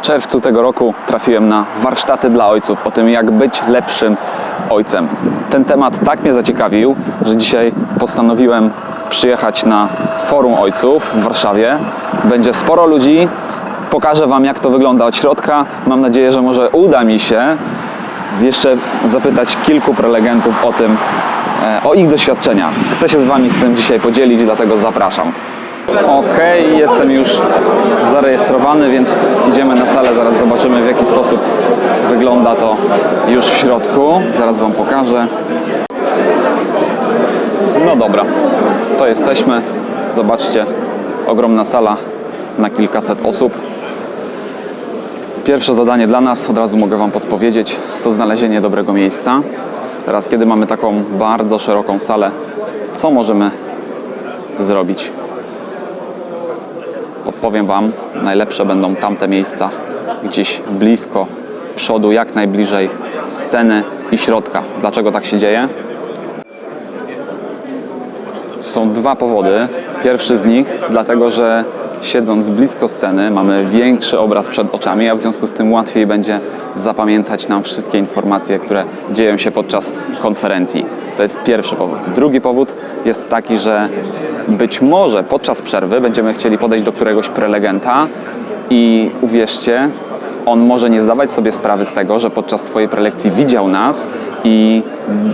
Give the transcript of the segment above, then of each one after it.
W czerwcu tego roku trafiłem na warsztaty dla ojców o tym, jak być lepszym ojcem. Ten temat tak mnie zaciekawił, że dzisiaj postanowiłem przyjechać na Forum Ojców w Warszawie. Będzie sporo ludzi. Pokażę Wam, jak to wygląda od środka. Mam nadzieję, że może uda mi się jeszcze zapytać kilku prelegentów o tym, e, o ich doświadczenia. Chcę się z Wami z tym dzisiaj podzielić, dlatego zapraszam. Okej, jestem już zarejestrowany, więc idziemy na salę. Zaraz zobaczymy, w jaki sposób wygląda to już w środku. Zaraz Wam pokażę. No dobra, to jesteśmy. Zobaczcie, ogromna sala na kilkaset osób. Pierwsze zadanie dla nas, od razu mogę Wam podpowiedzieć, to znalezienie dobrego miejsca. Teraz, kiedy mamy taką bardzo szeroką salę, co możemy zrobić? Podpowiem Wam, najlepsze będą tamte miejsca, gdzieś blisko przodu, jak najbliżej sceny i środka. Dlaczego tak się dzieje? Są dwa powody. Pierwszy z nich, dlatego że siedząc blisko sceny mamy większy obraz przed oczami, a w związku z tym łatwiej będzie zapamiętać nam wszystkie informacje, które dzieją się podczas konferencji. To jest pierwszy powód. Drugi powód jest taki, że być może podczas przerwy będziemy chcieli podejść do któregoś prelegenta i uwierzcie, on może nie zdawać sobie sprawy z tego, że podczas swojej prelekcji widział nas i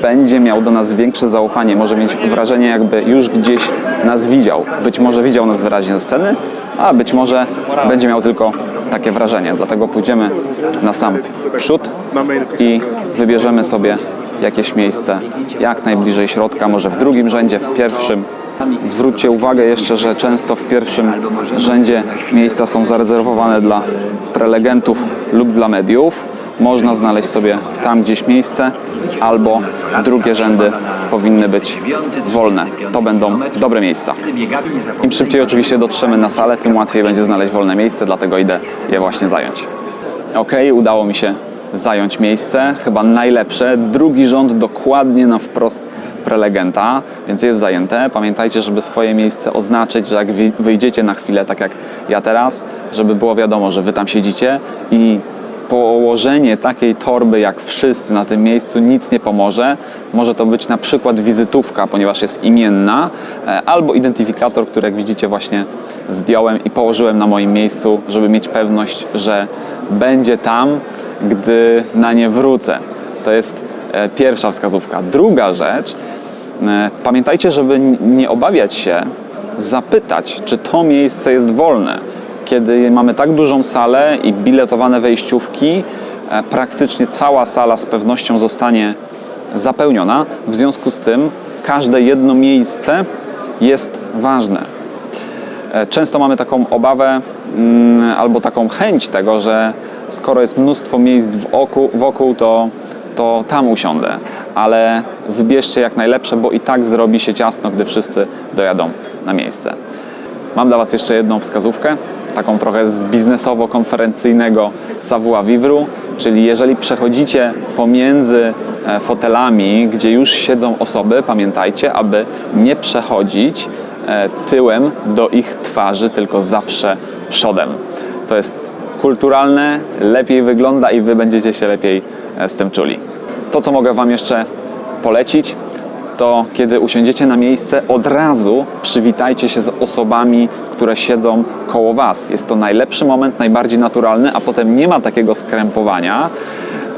będzie miał do nas większe zaufanie, może mieć wrażenie, jakby już gdzieś nas widział. Być może widział nas wyraźnie ze sceny, a być może będzie miał tylko takie wrażenie. Dlatego pójdziemy na sam przód i wybierzemy sobie jakieś miejsce jak najbliżej środka, może w drugim rzędzie, w pierwszym. Zwróćcie uwagę jeszcze, że często w pierwszym rzędzie miejsca są zarezerwowane dla prelegentów lub dla mediów. Można znaleźć sobie tam gdzieś miejsce, albo drugie rzędy powinny być wolne. To będą dobre miejsca. Im szybciej oczywiście dotrzemy na salę, tym łatwiej będzie znaleźć wolne miejsce, dlatego idę je właśnie zająć. Ok, udało mi się zająć miejsce, chyba najlepsze. Drugi rząd dokładnie na wprost prelegenta, więc jest zajęte. Pamiętajcie, żeby swoje miejsce oznaczyć, że jak wy- wyjdziecie na chwilę, tak jak ja teraz, żeby było wiadomo, że wy tam siedzicie i położenie takiej torby jak wszyscy na tym miejscu nic nie pomoże. Może to być na przykład wizytówka, ponieważ jest imienna, e, albo identyfikator, który jak widzicie właśnie zdjąłem i położyłem na moim miejscu, żeby mieć pewność, że będzie tam, gdy na nie wrócę. To jest e, pierwsza wskazówka. Druga rzecz, e, pamiętajcie, żeby nie obawiać się zapytać, czy to miejsce jest wolne. Kiedy mamy tak dużą salę i biletowane wejściówki, e, praktycznie cała sala z pewnością zostanie zapełniona. W związku z tym każde jedno miejsce jest ważne. Często mamy taką obawę mm, albo taką chęć tego, że skoro jest mnóstwo miejsc wokół, wokół to, to tam usiądę. Ale wybierzcie jak najlepsze, bo i tak zrobi się ciasno, gdy wszyscy dojadą na miejsce. Mam dla Was jeszcze jedną wskazówkę, taką trochę z biznesowo-konferencyjnego savoir vivre, czyli jeżeli przechodzicie pomiędzy e, fotelami, gdzie już siedzą osoby, pamiętajcie, aby nie przechodzić e, tyłem do ich twarzy, tylko zawsze przodem. To jest kulturalne, lepiej wygląda i Wy będziecie się lepiej e, z tym czuli. To, co mogę Wam jeszcze polecić, to kiedy usiądziecie na miejsce, od razu przywitajcie się z osobami, które siedzą koło Was. Jest to najlepszy moment, najbardziej naturalny, a potem nie ma takiego skrępowania.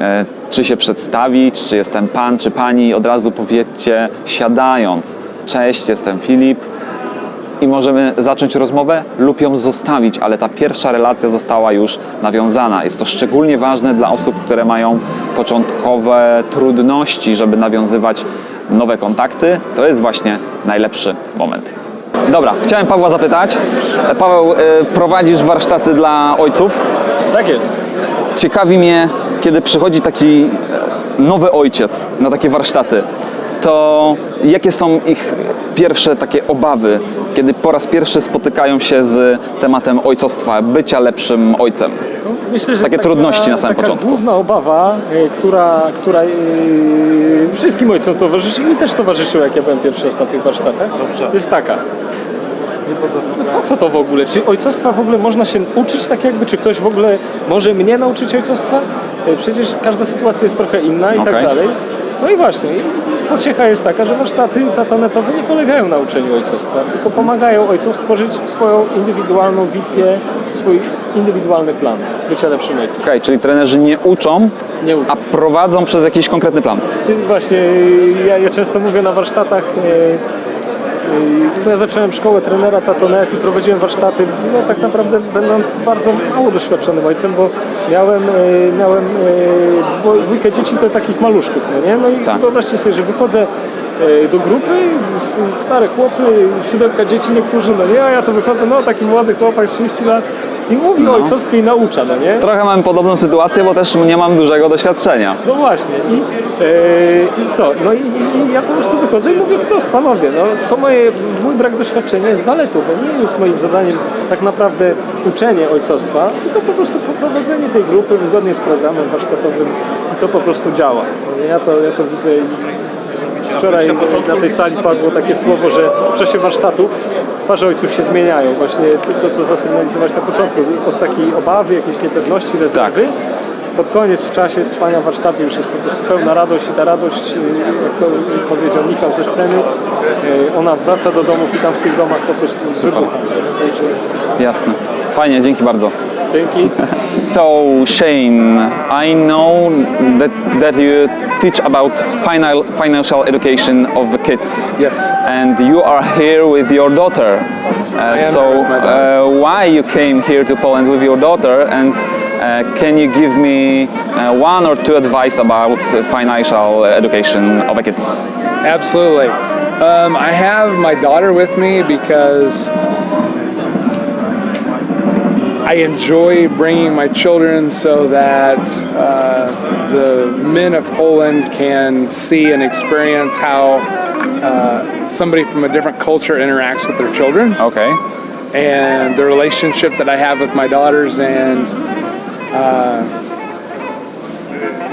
E, Czy się przedstawić, czy jestem pan, czy pani, od razu powiedzcie siadając. Cześć, jestem Filip, i możemy zacząć rozmowę lub ją zostawić, ale ta pierwsza relacja została już nawiązana. Jest to szczególnie ważne dla osób, które mają początkowe trudności, żeby nawiązywać nowe kontakty. To jest właśnie najlepszy moment. Dobra, chciałem Pawła zapytać. Paweł, y, prowadzisz warsztaty dla ojców. Tak jest. Ciekawi mnie, kiedy przychodzi taki e, nowy ojciec na takie warsztaty, to jakie są ich pierwsze takie obawy, kiedy po raz pierwszy spotykają się z tematem ojcostwa, bycia lepszym ojcem? Myślę, że Takie taka, trudności na samym taka początku. główna obawa, y, która, która y, wszystkim ojcom towarzyszy i mi też towarzyszyła, jak ja byłem pierwszy raz na tych warsztatach, jest taka. Po co to w ogóle? Czy ojcostwa w ogóle można się uczyć tak jakby? Czy ktoś w ogóle może mnie nauczyć ojcostwa? E, Przecież każda sytuacja jest trochę inna i Okej. tak dalej. No i właśnie, i pociecha jest taka, że warsztaty tatonetowe nie polegają na uczeniu ojcostwa, tylko pomagają ojcom stworzyć swoją indywidualną wizję, swój indywidualny plan bycia lepszym ojcem. Okej, czyli trenerzy nie uczą, Nie uczą. a prowadzą przez jakiś konkretny plan. Ty właśnie, ja, ja często mówię na warsztatach, e, bo ja zacząłem szkołę trenera Tatonet i prowadziłem warsztaty, no tak naprawdę będąc bardzo mało doświadczonym ojcem, bo miałem, e, miałem e, dwójkę dzieci, to takich maluszków, no nie? No i Tak. wyobraźcie sobie, że wychodzę do grupy, stare chłopy, siódemka dzieci niektórzy, no nie, a ja to wychodzę, no taki młody chłopak, 30 lat i mówi No. o ojcostwie i naucza, no nie? Trochę mam podobną sytuację, bo też nie mam dużego doświadczenia. No właśnie i, e, i co? No i, i ja po prostu wychodzę i mówię wprost, panowie, no to moje, mój brak doświadczenia jest zaletą, bo nie jest moim zadaniem tak naprawdę uczenie ojcostwa, tylko po prostu poprowadzenie tej grupy zgodnie z programem warsztatowym i to po prostu działa. No, Ja to, ja to widzę i wczoraj na tej sali padło takie słowo, że w czasie warsztatów twarze ojców się zmieniają. Właśnie to, co zasygnalizować na początku, od takiej obawy, jakiejś niepewności, rezerwy. Pod koniec w czasie trwania warsztatu już jest po prostu pełna radość i ta radość, y, jak to powiedział Michał ze sceny, y, ona wraca do domów i tam w tych domach po prostu wybucha. Także Jasne. Fajnie, dzięki bardzo. Dzięki. So Shane, I know that, that you teach about final, financial education of the kids. Yes. And you are here with your daughter. Uh, so my daughter. uh, why you came here to Poland with your daughter and uh, can you give me uh, one or two advice about uh, financial education of the kids? Absolutely. Um, I have my daughter with me because I enjoy bringing my children so that uh, the men of Poland can see and experience how uh, somebody from a different culture interacts with their children Okay. and the relationship that I have with my daughters and uh,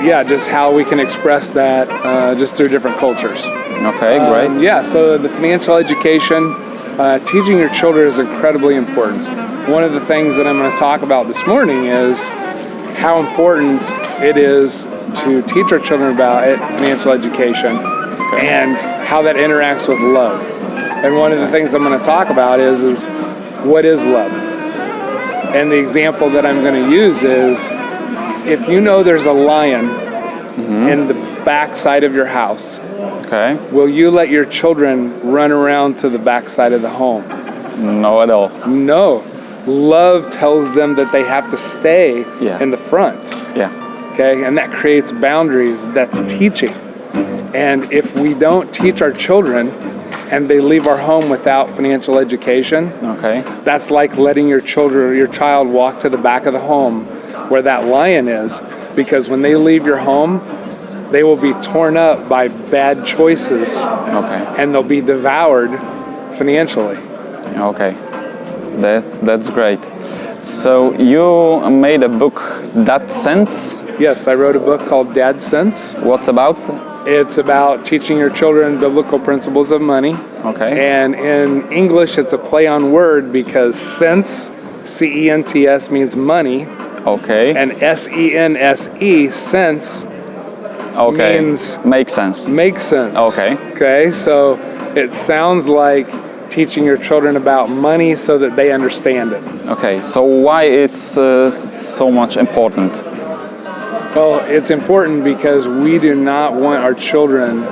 yeah, just how we can express that uh, just through different cultures. Okay, great. Um, yeah, so the financial education, uh, teaching your children is incredibly important. One of the things that I'm going to talk about this morning is how important it is to teach our children about it, financial education and how that interacts with love. And one of the things I'm going to talk about is is what is love? And the example that I'm going to use is if you know there's a lion mm-hmm. in the backside of your house, Okay. Will you let your children run around to the backside of the home? No at all. No. Love tells them that they have to stay Yeah. in the front. Yeah. Okay? And that creates boundaries. That's mm-hmm. teaching. And if we don't teach our children and they leave our home without financial education, Okay. that's like letting your children your child walk to the back of the home where that lion is because when they leave your home, they will be torn up by bad choices Okay. and they'll be devoured financially. Okay, that that's great. So you made a book that sense. Yes, I wrote a book called Dad Sense. What's about? It's about teaching your children biblical principles of money. Okay. And in English, it's a play on word because sense, C E N T S, means money, Okay. and S E N S E, sense, okay. means- Makes sense. makes sense. Okay. Okay, so it sounds like teaching your children about money so that they understand it. Okay. So why it's uh, so much important? Well, it's important because we do not want our children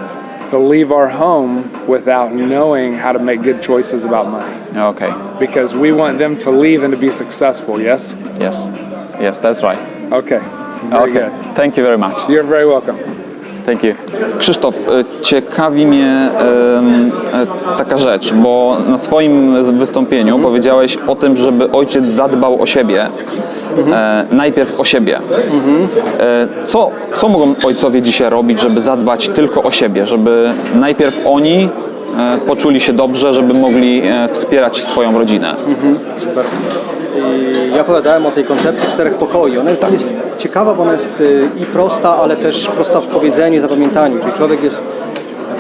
to leave our home without knowing how to make good choices about money. Okay. Because we want them to leave and to be successful, yes? Yes. Yes, that's right. Okay. Very okay. good. Thank you very much. You're very welcome. Thank you. Krzysztof, e, ciekawi mnie e, taka rzecz, bo na swoim wystąpieniu powiedziałeś o tym, żeby ojciec zadbał o siebie. E, najpierw o siebie. E, co, co mogą ojcowie dzisiaj robić, żeby zadbać tylko o siebie, żeby najpierw oni poczuli się dobrze, żeby mogli wspierać swoją rodzinę? Super. I ja opowiadałem o tej koncepcji czterech pokoi. Ona jest, jest ciekawa, bo ona jest y, i prosta, ale też prosta w powiedzeniu, zapamiętaniu. Czyli człowiek jest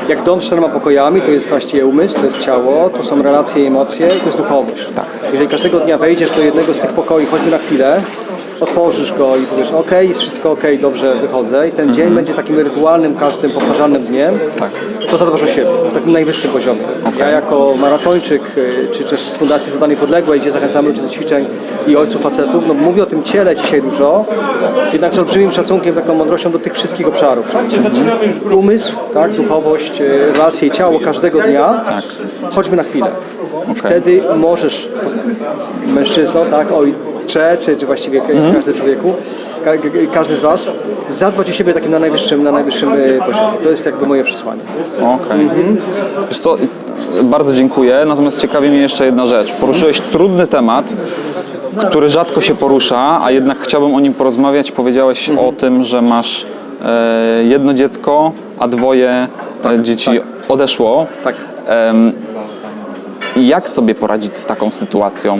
jak dom z czterema pokojami, to jest właściwie umysł, to jest ciało, to są relacje i emocje i to jest duchowość. Tak. Jeżeli każdego dnia wejdziesz do jednego z tych pokoi, choćby na chwilę, otworzysz go i powiesz, ok, jest wszystko ok, dobrze, wychodzę i ten dzień będzie takim rytualnym, każdym powtarzalnym dniem, Mhm. Tak. to zadbasz o siebie, w takim najwyższym poziomie. Ja jako maratończyk, y, czy też z Fundacji Zadanie Niepodległej, gdzie zachęcamy ludzi do ćwiczeń i ojców facetów, no mówię o tym ciele dzisiaj dużo, jednak z olbrzymim szacunkiem, taką mądrością do tych wszystkich obszarów. Umysł, tak, duchowość, y, relacje i ciało każdego dnia, Tak. choćby na chwilę. Wtedy możesz, mężczyzną, tak, ojcze, czy, czy właściwie Mhm. każdy człowieku, ka, każdy z Was, zadbać o siebie takim na najwyższym, na najwyższym y, poziomie. To jest jakby moje przesłanie. Okej. Wiesz co, bardzo dziękuję, natomiast ciekawi mnie jeszcze jedna rzecz. Poruszyłeś trudny temat, który rzadko się porusza, a jednak chciałbym o nim porozmawiać. Powiedziałeś o tym, że masz e, jedno dziecko, a dwoje e, dzieci odeszło. Tak. Em, i jak sobie poradzić z taką sytuacją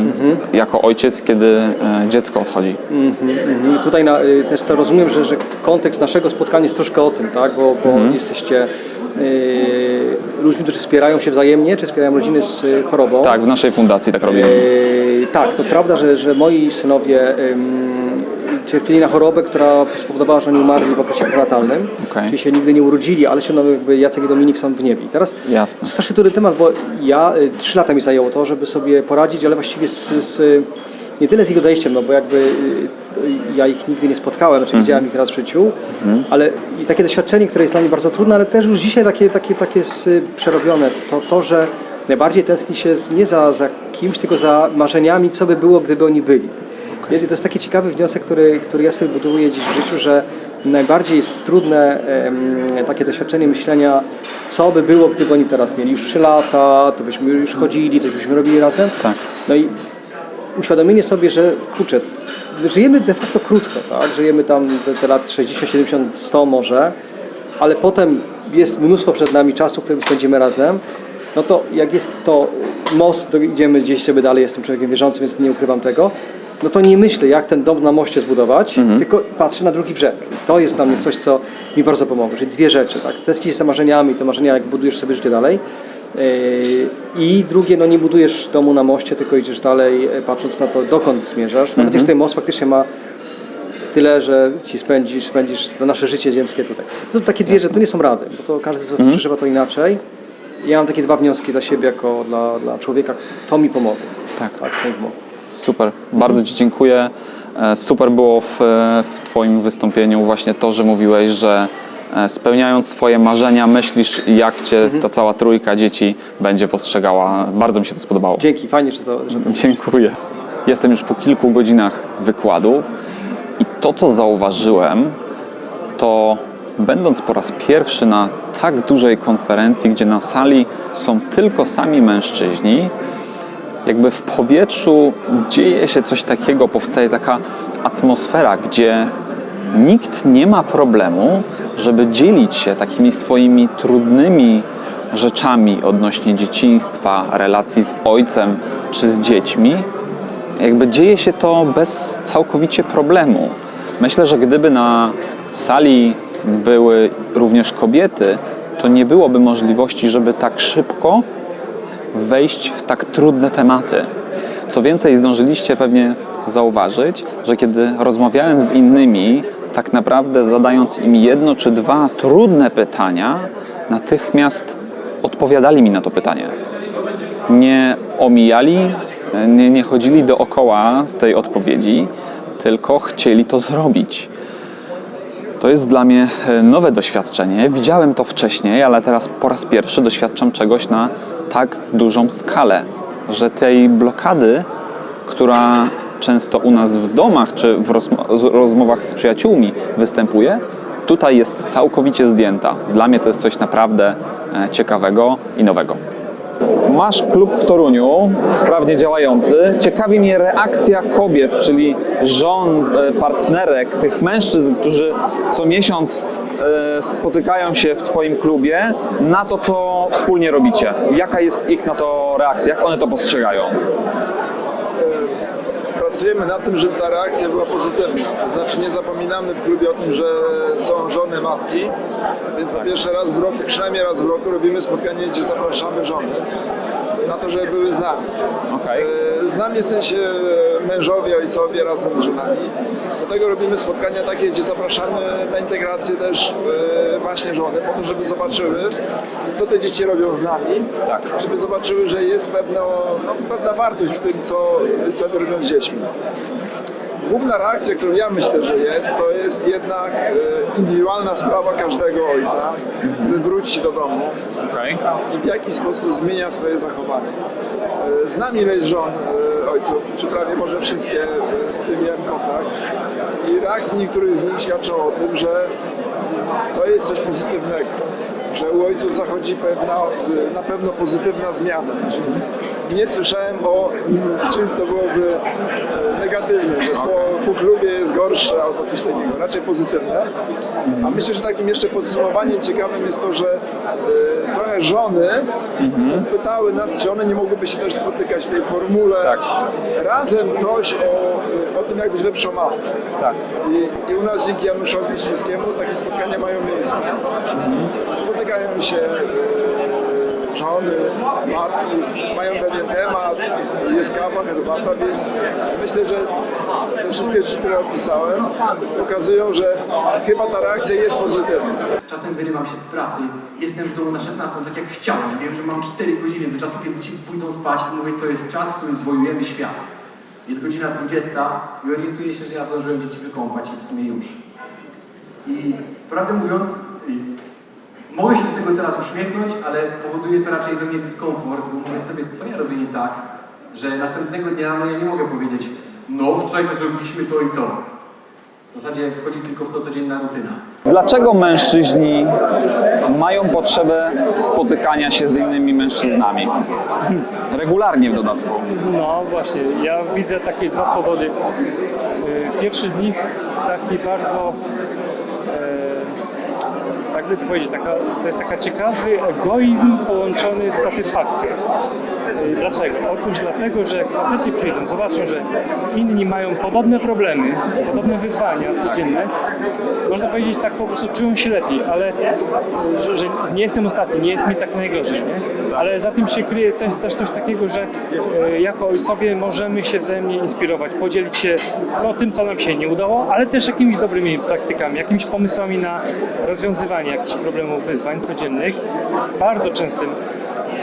jako ojciec, kiedy e, dziecko odchodzi? Mhm. Tutaj na, y, też to rozumiem, że, że kontekst naszego spotkania jest troszkę o tym, tak? bo, bo Mhm. jesteście y, ludźmi, którzy wspierają się wzajemnie, czy wspierają rodziny z y, chorobą. Tak, w naszej fundacji tak robimy. E, tak, to prawda, że, że moi synowie cierpieli na chorobę, która spowodowała, że oni umarli w okresie prenatalnym, Okej. czyli się nigdy nie urodzili, ale się no, jakby Jacek i Dominik są w niebie. I teraz Jasne. strasznie trudny temat, bo ja y, trzy lata mi zajęło to, żeby sobie poradzić, ale właściwie z, z, nie tyle z ich odejściem, no bo jakby y, ja ich nigdy nie spotkałem, znaczy widziałem ich raz w życiu, ale i takie doświadczenie, które jest dla mnie bardzo trudne, ale też już dzisiaj takie, takie, takie przerobione, to to, że najbardziej tęskni się nie za, za kimś, tylko za marzeniami, co by było, gdyby oni byli. Wiecie, to jest taki ciekawy wniosek, który, który ja sobie buduję dziś w życiu, że najbardziej jest trudne em, takie doświadczenie myślenia, co by było, gdyby oni teraz mieli już 3 lata, to byśmy już chodzili, coś byśmy robili razem. Tak. No i uświadomienie sobie, że kurczę, żyjemy de facto krótko, tak? Żyjemy tam te, te lat 60, 70, 100 może, ale potem jest mnóstwo przed nami czasu, który spędzimy razem. No to jak jest to most, to idziemy gdzieś sobie dalej, jestem człowiekiem wierzącym, więc nie ukrywam tego. No to nie myślę, jak ten dom na moście zbudować, tylko patrzę na drugi brzeg. To jest dla mnie coś, co mi bardzo pomogło. Czyli dwie rzeczy, tak? Tęsknisz za marzeniami, te marzenia, jak budujesz sobie życie dalej. Yy, I drugie, no nie budujesz domu na moście, tylko idziesz dalej, e, patrząc na to, dokąd zmierzasz. Nawet jeśli ten most faktycznie ma tyle, że ci spędzisz, spędzisz to nasze życie ziemskie tutaj. To takie dwie rzeczy, to nie są rady, bo to każdy z Was przeżywa to inaczej. Ja mam takie dwa wnioski dla siebie, jako dla, dla człowieka. To mi pomogło. Tak. Tak, to mi pomogło. Super, bardzo Ci dziękuję. E, Super było w, w Twoim wystąpieniu właśnie to, że mówiłeś, że e, spełniając swoje marzenia, myślisz, jak Cię ta cała trójka dzieci będzie postrzegała. Bardzo mi się to spodobało. Dzięki, fajnie, że to, że to Dziękuję. Jestem już po kilku godzinach wykładów i to, co zauważyłem, to będąc po raz pierwszy na tak dużej konferencji, gdzie na sali są tylko sami mężczyźni, jakby w powietrzu dzieje się coś takiego, powstaje taka atmosfera, gdzie nikt nie ma problemu, żeby dzielić się takimi swoimi trudnymi rzeczami odnośnie dzieciństwa, relacji z ojcem czy z dziećmi. Jakby dzieje się to bez całkowicie problemu. Myślę, że gdyby na sali były również kobiety, to nie byłoby możliwości, żeby tak szybko wejść w tak trudne tematy. Co więcej, zdążyliście pewnie zauważyć, że kiedy rozmawiałem z innymi, tak naprawdę zadając im jedno czy dwa trudne pytania, natychmiast odpowiadali mi na to pytanie. Nie omijali, nie, nie chodzili dookoła z tej odpowiedzi, tylko chcieli to zrobić. To jest dla mnie e, nowe doświadczenie. Widziałem to wcześniej, ale teraz po raz pierwszy doświadczam czegoś na tak dużą skalę, że tej blokady, która często u nas w domach czy w rozmowach z przyjaciółmi występuje, tutaj jest całkowicie zdjęta. Dla mnie to jest coś naprawdę e, ciekawego i nowego. Masz klub w Toruniu, sprawnie działający. Ciekawi mnie reakcja kobiet, czyli żon, e, partnerek, tych mężczyzn, którzy co miesiąc e, spotykają się w Twoim klubie, na to, co wspólnie robicie. Jaka jest ich na to reakcja? Jak one to postrzegają? Pracujemy na tym, żeby ta reakcja była pozytywna. To znaczy nie zapominamy w klubie o tym, że są żony, matki, więc po pierwsze raz w roku, przynajmniej raz w roku robimy spotkanie, gdzie zapraszamy żony na to, żeby były z nami. Okej. E, Z nami w sensie mężowie, ojcowie razem z żonami. Do tego robimy spotkania takie, gdzie zapraszamy na integrację też e, właśnie żony, po to, żeby zobaczyły, co te dzieci robią z nami. Tak. Żeby zobaczyły, że jest pewna, no, pewna wartość w tym, co, co robią z dziećmi. Główna reakcja, którą ja myślę, że jest, to jest jednak e, indywidualna sprawa każdego ojca, który wróci do domu i w jaki sposób zmienia swoje zachowanie. E, Znam ileś żon ojców, czy prawie może wszystkie, z którymi miałem kontakt i reakcje niektórych z nich świadczą o tym, że to jest coś pozytywnego, że u ojców zachodzi pewna, na pewno pozytywna zmiana. Nie słyszałem o czymś, co byłoby e, negatywne, że po, po klubie jest gorsze albo coś takiego, raczej pozytywne. A myślę, że takim jeszcze podsumowaniem ciekawym jest to, że e, trochę żony pytały nas, czy one nie mogłyby się też spotykać w tej formule razem coś o, o tym, jak być lepszą matką. Tak. I, I u nas dzięki Januszowi Wiśniewskiemu takie spotkania mają miejsce. Spotykają się e, żony, matki, mają pewien temat, jest kawa, herbata, więc myślę, że te wszystkie rzeczy, które opisałem, pokazują, że chyba ta reakcja jest pozytywna. Czasem wyrywam się z pracy, jestem w domu na 16, tak jak chciałem. Wiem, że mam 4 godziny do czasu, kiedy ci pójdą spać i mówię, to jest czas, w którym zwojujemy świat. Jest godzina 20 i orientuję się, że ja zdążyłem dzieci wykąpać i w sumie już. I prawdę mówiąc, mogę się do tego teraz uśmiechnąć, ale powoduje to raczej we mnie dyskomfort, bo mówię sobie, co ja robię nie tak, że następnego dnia rano ja nie mogę powiedzieć, no wczoraj to zrobiliśmy to i to. W zasadzie wchodzi tylko w to codzienna rutyna. Dlaczego mężczyźni mają potrzebę spotykania się z innymi mężczyznami? Regularnie w dodatku. No właśnie, ja widzę takie dwa powody. Y, Pierwszy z nich taki bardzo, jakby to powiedzieć, taka, to jest taka ciekawy egoizm połączony z satysfakcją. Y, Dlaczego? Otóż dlatego, że jak faceci przyjdą, zobaczą, że inni mają podobne problemy, podobne wyzwania codzienne, można powiedzieć tak po prostu czują się lepiej, ale y, że, że nie jestem ostatni, nie jest mi tak najgorzej, nie? Ale za tym się kryje coś, też coś takiego, że y, jako ojcowie możemy się wzajemnie inspirować, podzielić się no, tym, co nam się nie udało, ale też jakimiś dobrymi praktykami, jakimiś pomysłami na rozwiązywanie jakichś problemów, wyzwań codziennych. Bardzo częstym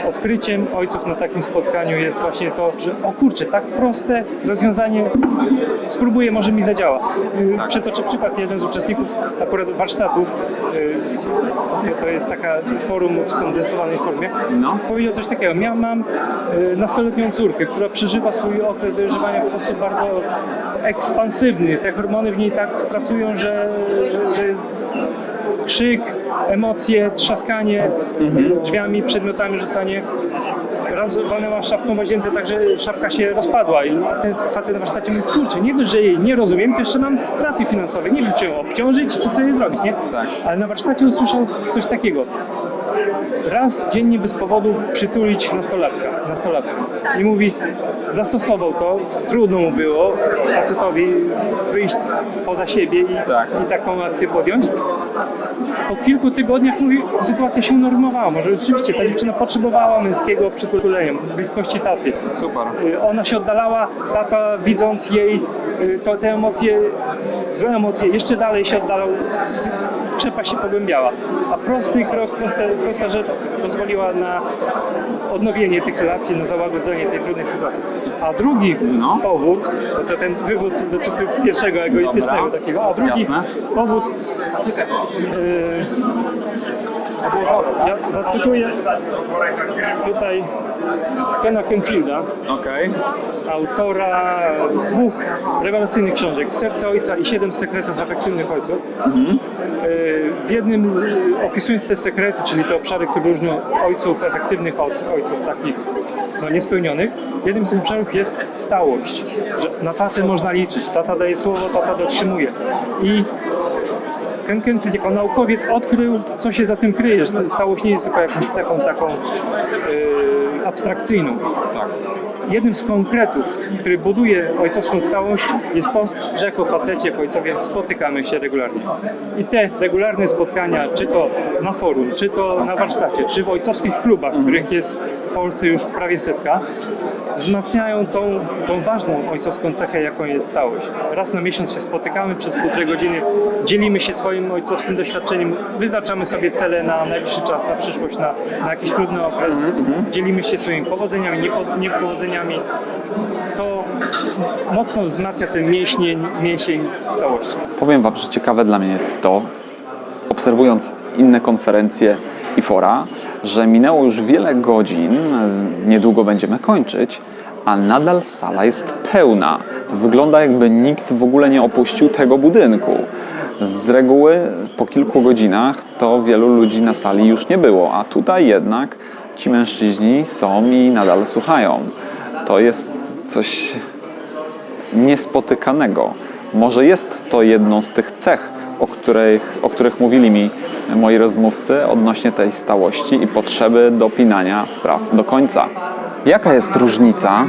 odkryciem ojców na takim spotkaniu jest właśnie to, że o kurczę, tak proste rozwiązanie spróbuję, może mi zadziała. Y, Przytoczę przykład, jeden z uczestników akurat warsztatów, y, to, to jest taka forum w skondensowanej formie, No. powiedział coś takiego, ja mam y, nastoletnią córkę, która przeżywa swój okres dojrzewania w sposób bardzo ekspansywny. Te hormony w niej tak pracują, że, że, że jest krzyk, emocje, trzaskanie drzwiami, przedmiotami, rzucanie. Raz walnęła szafką w łazience, tak że szafka się rozpadła i ten facet na warsztacie mówi, kurczę, nie dość, że jej nie rozumiem, to jeszcze mam straty finansowe, nie wiem czy ją obciążyć, czy co jej zrobić, nie? Tak. Ale na warsztacie usłyszał coś takiego. Raz dziennie bez powodu przytulić nastolatka, nastolatka. I mówi, zastosował to, trudno mu było facetowi wyjść poza siebie i, Tak. i taką akcję podjąć. Po kilku tygodniach mówi, sytuacja się unormowała. Może rzeczywiście ta dziewczyna potrzebowała męskiego przytulenia, bliskości taty. Super. Y, Ona się oddalała, tata widząc jej y, to, te emocje, złe emocje, jeszcze dalej się oddalał, przepaść się pogłębiała. A prosty krok, prosta, prosta rzecz pozwoliła na odnowienie tych relacji, na załagodzenie tej trudnej sytuacji. A drugi No. powód, bo to ten wywód dotyczył pierwszego egoistycznego Dobra. takiego, a drugi Jasne. powód y, ja zacytuję tutaj Kena Kenfielda, Okej. autora dwóch rewelacyjnych książek Serce Ojca i Siedem sekretów efektywnych ojców. Y, W jednym y, opisując te sekrety, czyli te obszary, które różnią ojców efektywnych od ojców takich no, niespełnionych, jednym z tych obszarów jest stałość, że na tatę można liczyć, tata daje słowo, tata dotrzymuje. I Ken Kenfield jako naukowiec odkrył, co się za tym kryje, że stałość nie jest tylko jakąś cechą taką y, abstrakcyjną. Tak. Jednym z konkretów, który buduje ojcowską stałość, jest to, że jako faceci, jako ojcowie spotykamy się regularnie. I te regularne spotkania, czy to na forum, czy to na warsztacie, czy w ojcowskich klubach, których jest w Polsce już prawie setka, wzmacniają tą, tą ważną ojcowską cechę, jaką jest stałość. Raz na miesiąc się spotykamy przez półtorej godziny, dzielimy się swoim ojcowskim doświadczeniem, wyznaczamy sobie cele na najbliższy czas, na przyszłość, na, na jakiś trudny okres, dzielimy się swoimi powodzeniami, niepo- niepowodzeniami. To mocno wzmacnia ten mięsień, mięsień stałości. Powiem Wam, że ciekawe dla mnie jest to, obserwując inne konferencje i fora, że minęło już wiele godzin, niedługo będziemy kończyć, a nadal sala jest pełna. To wygląda jakby nikt w ogóle nie opuścił tego budynku. Z reguły po kilku godzinach to wielu ludzi na sali już nie było, a tutaj jednak ci mężczyźni są i nadal słuchają. To jest coś niespotykanego. Może jest to jedną z tych cech, o których, o których mówili mi moi rozmówcy odnośnie tej stałości i potrzeby dopinania spraw do końca. Jaka jest różnica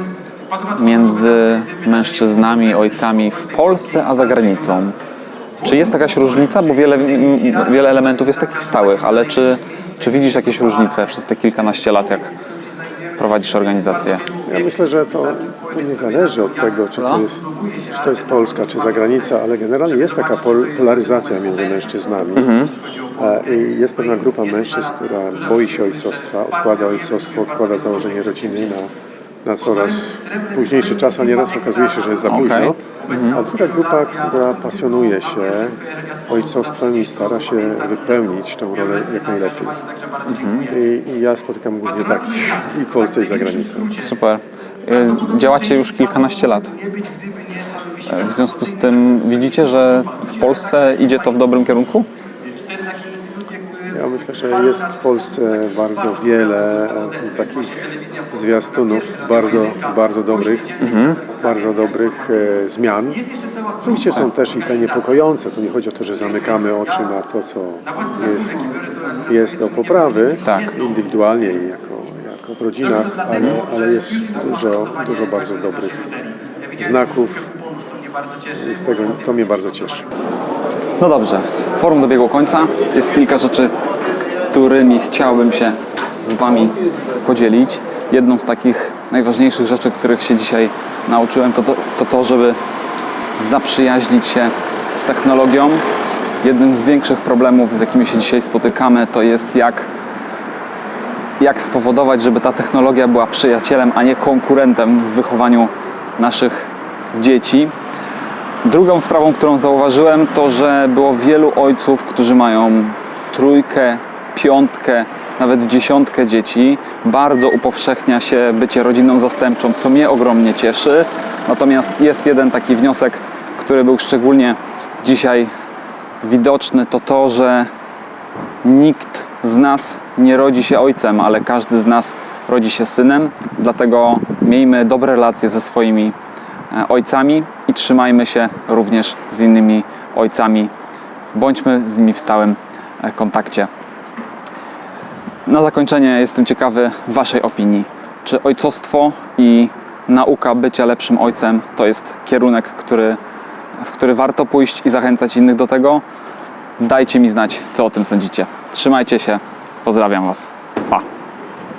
między mężczyznami, ojcami w Polsce a za granicą? Czy jest jakaś różnica? Bo wiele, wiele elementów jest takich stałych, ale czy, czy widzisz jakieś różnice przez te kilkanaście lat, jak prowadzisz organizację? Ja myślę, że to, to nie zależy od tego, czy to, jest, czy to jest Polska, czy zagranica, ale generalnie jest taka pol, polaryzacja między mężczyznami. E, I jest pewna grupa mężczyzn, która boi się ojcostwa, odkłada ojcostwo, odkłada założenie rodziny na, na coraz późniejszy czas, a nieraz okazuje się, że jest za późno. A druga grupa, która pasjonuje się ojcostwem i stara się wypełnić tę rolę jak najlepiej. I, I ja spotykam głównie takich i w Polsce, i za granicą. Super. Y, Działacie już kilkanaście lat. E, W związku z tym widzicie, że w Polsce idzie to w dobrym kierunku? Myślę, że jest w Polsce bardzo wiele e, takich zwiastunów bardzo, bardzo dobrych, bardzo dobrych e, zmian. Oczywiście są też i te niepokojące. Tu nie chodzi o to, że zamykamy oczy na to, co jest, jest do poprawy Tak. indywidualnie i jako, jako w rodzinach, ale, ale jest dużo, dużo bardzo dobrych znaków i z tego to mnie bardzo cieszy. No dobrze, forum dobiegło końca. Jest kilka rzeczy, którymi chciałbym się z Wami podzielić. Jedną z takich najważniejszych rzeczy, których się dzisiaj nauczyłem, to to, to, to żeby zaprzyjaźnić się z technologią. Jednym z większych problemów, z jakimi się dzisiaj spotykamy, to jest jak, jak spowodować, żeby ta technologia była przyjacielem, a nie konkurentem w wychowaniu naszych dzieci. Drugą sprawą, którą zauważyłem, to że było wielu ojców, którzy mają trójkę, piątkę, nawet dziesiątkę dzieci. Bardzo upowszechnia się bycie rodziną zastępczą, co mnie ogromnie cieszy. Natomiast jest jeden taki wniosek, który był szczególnie dzisiaj widoczny, to to, że nikt z nas nie rodzi się ojcem, ale każdy z nas rodzi się synem. Dlatego miejmy dobre relacje ze swoimi e, ojcami i trzymajmy się również z innymi ojcami. Bądźmy z nimi w stałym e, kontakcie. Na zakończenie jestem ciekawy Waszej opinii. Czy ojcostwo i nauka bycia lepszym ojcem to jest kierunek, który, w który warto pójść i zachęcać innych do tego? Dajcie mi znać, co o tym sądzicie. Trzymajcie się. Pozdrawiam Was.